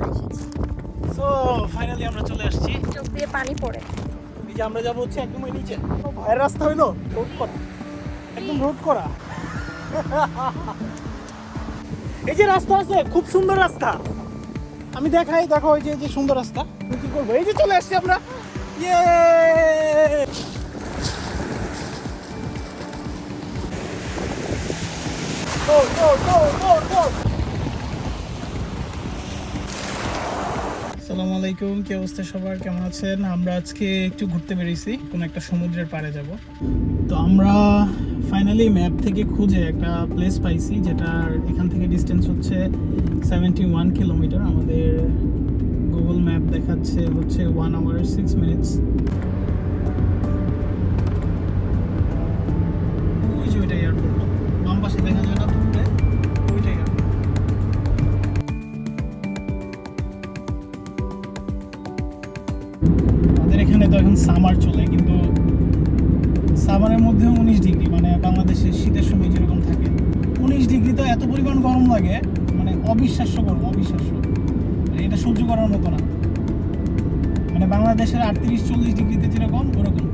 চলে এসেছি so finally আমরা চলে আসছি। চোখ দিয়ে পানি পড়ে। এই যে আমরা যাব হচ্ছে একদম ওই নিচে। ও, ভয়ের রাস্তা হইল? রোড করা। একদম রোড করা। এই যে রাস্তা আছে খুব সুন্দর রাস্তা। আমি দেখাই দেখো ওই যে এই যে সুন্দর রাস্তা। কি করব? এই যে চলে আসছি আমরা। ইয়ে Go, go, go, go, go! আসসালামু আলাইকুম, কি অবস্থা সবার? কেমন আছেন? আমরা আজকে একটু ঘুরতে বেরিয়েছি, কোনো একটা সমুদ্রের পাড়ে যাব। তো আমরা ফাইনালি ম্যাপ থেকে খুঁজে একটা প্লেস পাইছি, যেটার এখান থেকে ডিস্টেন্স হচ্ছে সেভেন্টি ওয়ান কিলোমিটার আমাদের গুগল ম্যাপ দেখাচ্ছে হচ্ছে one hour six minutes summer চলে কিন্তু সামারের মধ্যে উনিশ ডিগ্রি মানে বাংলাদেশের শীতের সময় যেরকম থাকে উনিশ ডিগ্রি তো এত পরিমাণ গরম লাগে মানে অবিশ্বাস্য গরম অবিশ্বাস্য। মানে এটা সহ্য করার মতো না। মানে বাংলাদেশের আটত্রিশ চল্লিশ ডিগ্রিতে যেরকম ওরকম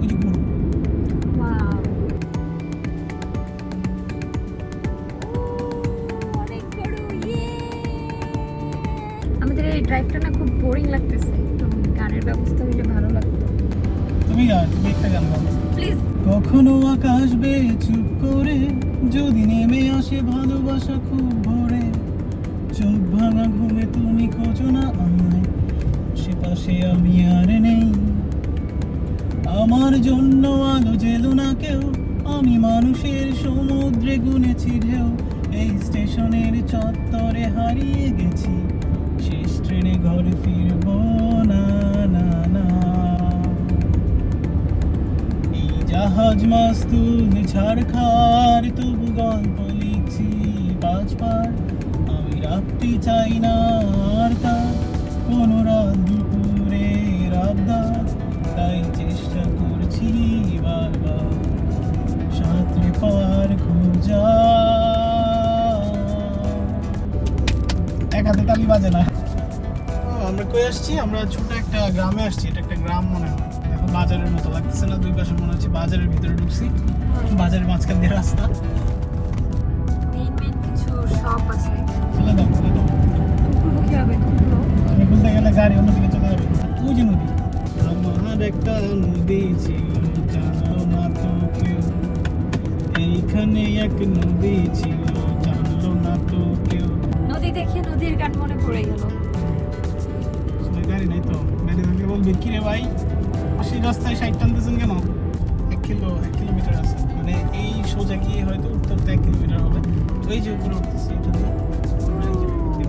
অনেক ইয়ে। আমাদের এই ড্রাইভটা না খুব বোরিং লাগতেছে একটু গানের ব্যবস্থা হইলে ভালো লাগতো। তুমি গান তুমি একটা গান গাও। প্লিজ। কখনো আকাশ বেয়ে চুপ করে যদি নেমে আসে ভালোবাসা খুব ভরে চোখ ভাঙা ঘুমে তুমি খোঁজো না আমায় সে পাশে আমি আর নেই। আমার জন্য আলো জেলো না কেউ আমি মানুষের সমুদ্রে গুনেছি ঢেউ এই স্টেশনের চত্বরে হারিয়ে গেছি শেষ ট্রেনে ঘরে ফিরবো না। জাহাজ মাস্তুল ছাড়খার তবু গল্প লিখছি পাঁচবার আমি রাখতে চাই না আর তার, কোনো রাত দুপুরে রাবদার। তাই চেষ্টা করছি বারবার, সাঁতরে পার খোঁজা। এক হাতে তালি বাজে না। আমরা কই আসছি? আমরা ছোট একটা গ্রামে আসছি, এটা একটা গ্রাম মনে হয়। বাজারের মতো লাগতেছে না দুই পাশে মনে হচ্ছে বাজারের ভিতরে ঢুকছি বাজারের মাঝখান দিয়ে রাস্তা। কিছু শপ আছে। দাও দাও। বলতে গেলে গাড়ি অন্যদিকে চলে যাবে। ওই যে নদী? আমার একটা নদী ছিল জানলো না তো কেউ? এইখানে এক নদী ছিল জানলো না তো কেউ? নদী দেখে নদীর গান মনে পড়ে গেল। গাড়ি নাই তো? গাড়ি থাকলে বলবে কি রে ভাই? সেই রাস্তায় সাইড টানতেছেন কেন? এক কিলো এক কিলোমিটার আছে। মানে এই সোজা গিয়ে হয়তো উঠতে উঠতে এক কিলোমিটার হবে। তো এই যে উপরে উঠতেছি এটা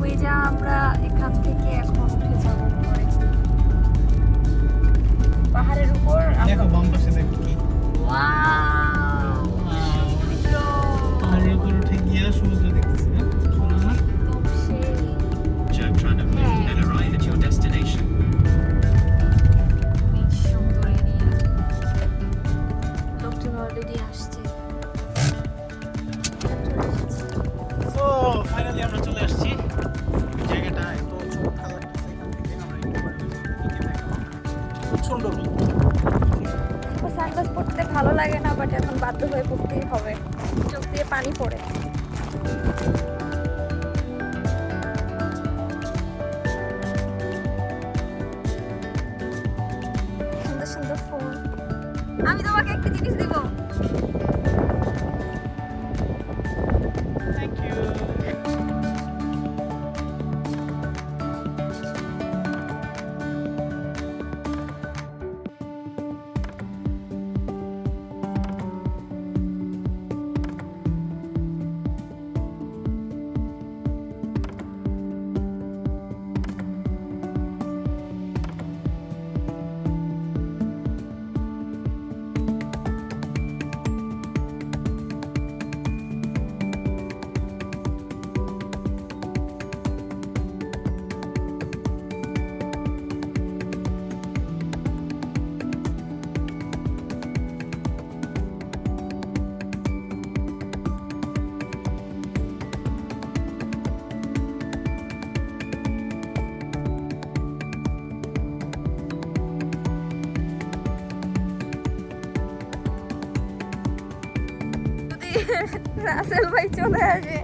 ওই যা আমরা এখান থেকে এখন উঠে যাব পাহাড়ের উপর দেখো বাম পাশে দেখো কি। Wow! পাহাড়ের উপর উঠে গিয়ে সমুদ্র সুন্দর সানগ্লাস পড়তে ভালো লাগে না বাট এখন বাধ্য হয়ে পড়তেই হবে। চোখ দিয়ে পানি পড়ে। সুন্দর সুন্দর ফুল। আমি তোমাকে রাসেল ভাই চলে আসে।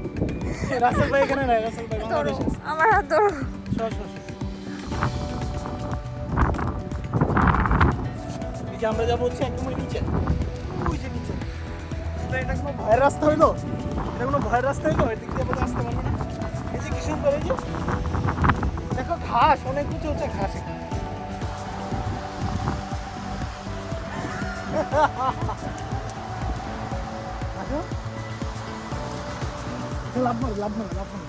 রাসেল ভাই এখানে নাই রাসেল ভাই ধরো আমার হাত ধরো। যে আমরা যাব হচ্ছে একদম নিচে। ওই যে নিচে। এটা কোনো ভয়ের রাস্তা হইল? এটা কোনো ভয়ের রাস্তা হইল? এদিক দিয়ে বোধহয় আসতে পারব না। এই যে কি সুন্দর এই যে দেখো ঘাস অনেক উঁচু উঁচু ঘাস। এখানে। লাভ মারো লাভ মারো লাভ মারো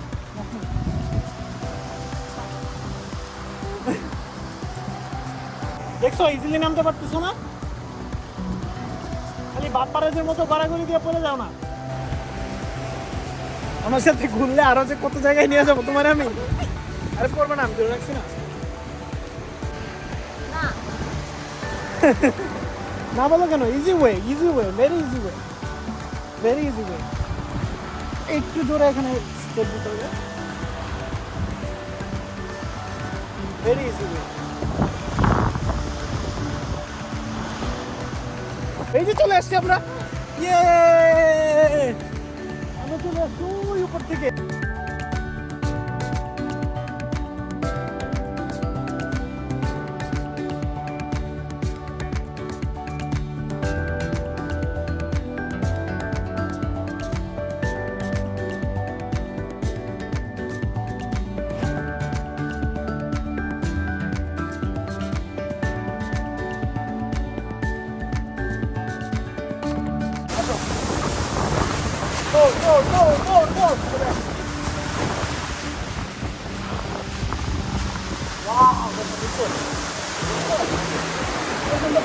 দেখছ ইজিলি নামতে পারতেছো না? খালি বাপ্পারাজের মতো গড়াগড়ি দিয়ে পড়ে যাও না। আমার সাথে ঘুরলে আরও যে কত জায়গায় নিয়ে যাব তোমার আমি? আরে পড়বে না আমি ধরে রাখছি না। না। না বলো কেন easy way easy way very easy way very easy way একটু জোরে এখানে স্টেপ দিতে হবে। ভেরি ইজি ওয়ে এই যে চলে আসছি আমরা। ইয়ে আমরা চলে আসছি উপর থেকে।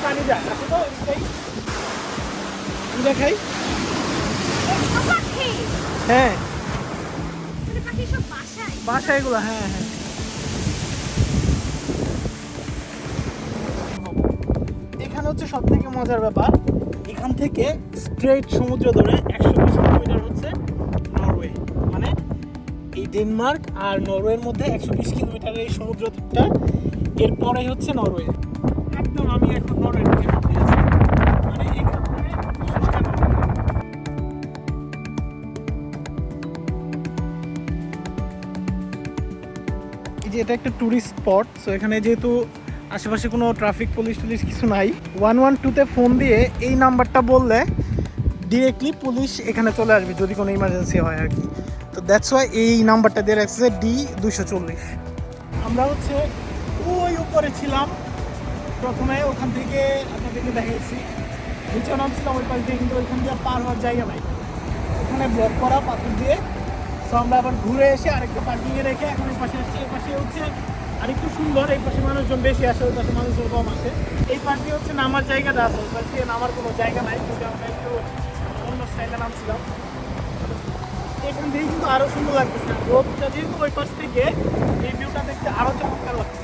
পানি যায় আসো তো। দেখাই হ্যাঁ হ্যাঁ এখানে হচ্ছে সব থেকে মজার ব্যাপার এখান থেকে স্ট্রেট সমুদ্র ধরে একশো বিশ কিলোমিটার হচ্ছে ডেনমার্ক আর নরওয়ের মধ্যে একশো বিশ কিলোমিটারের এই সমুদ্রটা এরপরে হচ্ছে নরওয়ে। একদম আমি এখন নরওয়ের দিকে আছি। মানে যে এটা একটা টুরিস্ট স্পট সো এখানে যেহেতু আশেপাশে কোনো ট্রাফিক পুলিশ টুলিশ কিছু নাই ওয়ান ওয়ান টুতে ফোন দিয়ে এই নাম্বারটা বললে ডিরেক্টলি পুলিশ এখানে চলে আসবে, যদি কোনো ইমার্জেন্সি হয় আর কি। তো দ্যাটস ওয়াই এই নাম্বারটা দিয়ে রাখছে ডি দুশো চল্লিশ। আমরা হচ্ছে ওই উপরে ছিলাম। প্রথমে ওখান থেকে আপনাদেরকে দেখাইছি। নিচে নামছিলাম, ওই পাশ দিয়ে কিন্তু ওইখান দিয়ে পার হওয়ার জায়গা নাই। ওখানে ব্লক করা, পাথর দিয়ে। তো আমরা আবার ঘুরে এসে আরেকটা পার্কিংয়ে রেখে এখন এই পাশে আসছি। এই পাশে হচ্ছে আরেকটু সুন্দর, এই পাশে মানুষজন বেশি আসে, ওই পাশে মানুষজন কম আসে। এই পাশ দিয়ে হচ্ছে নামার জায়গাটা আছে, ওই পাশ দিয়ে নামার কোনো জায়গা নাই। যদি আমরা একটু অন্য স্টাইলে নামছিলাম। এখান থেকে কিন্তু আরও সুন্দর লাগতেছে। রোদটা যেহেতু ওই পাশ থেকে, এই ভিউটা দেখতে আরও চমৎকার লাগছে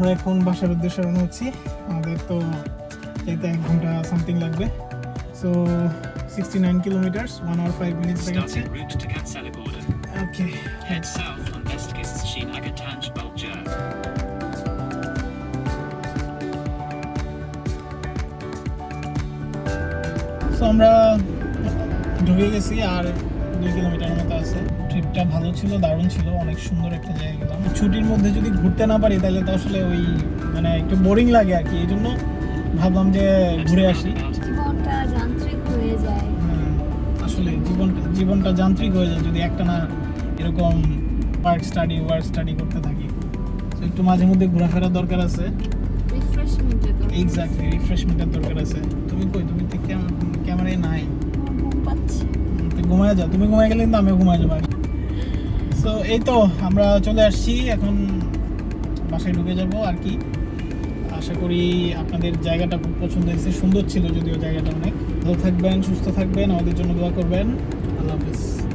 আমরা এখন বাসার উদ্দেশ্যে রওনা হচ্ছি। আমাদের তো যেতে এক ঘণ্টা সামথিং লাগবে। So sixty nine kilometres one hour five minutes Kansalegården. Okay. So আমরা ঢুকে গেছি আর দুই কিলোমিটার মতো আছে। ট্রিপটা ভালো ছিল দারুণ ছিল অনেক সুন্দর একটা জায়গা গেলাম ছুটির মধ্যে যদি ঘুরতে না পারি তাহলে তো আসলে ওই মানে একটু বোরিং লাগে আর কি। এই জন্য ভাবলাম যে ঘুরে আসি। জীবনটা যান্ত্রিক হয়ে যায়। আসলে জীবনটা জীবনটা যান্ত্রিক হয়ে যায় যদি একটা না এরকম পার্ক স্টাডি ওয়ার্ক স্টাডি করতে থাকি। তো একটু মাঝে মধ্যে ঘোরাফেরার দরকার আছে। এক্স্যাক্টলি রিফ্রেশমেন্টের দরকার আছে। তুমি কই? তুমি তো ক্যামেরায় নাই। ঘুমায় যাও তুমি ঘুমায় গেলে কিন্তু আমিও ঘুমায় যাব। সো এই তো, আমরা চলে আসছি। এখন বাসায় ঢুকে যাব আর কি। আশা করি আপনাদের জায়গাটা খুব পছন্দ হয়েছে। সুন্দর ছিল যদিও জায়গাটা অনেক। ভালো থাকবেন, সুস্থ থাকবেন। আমাদের জন্য দোয়া করবেন। আল্লাহ হাফিজ।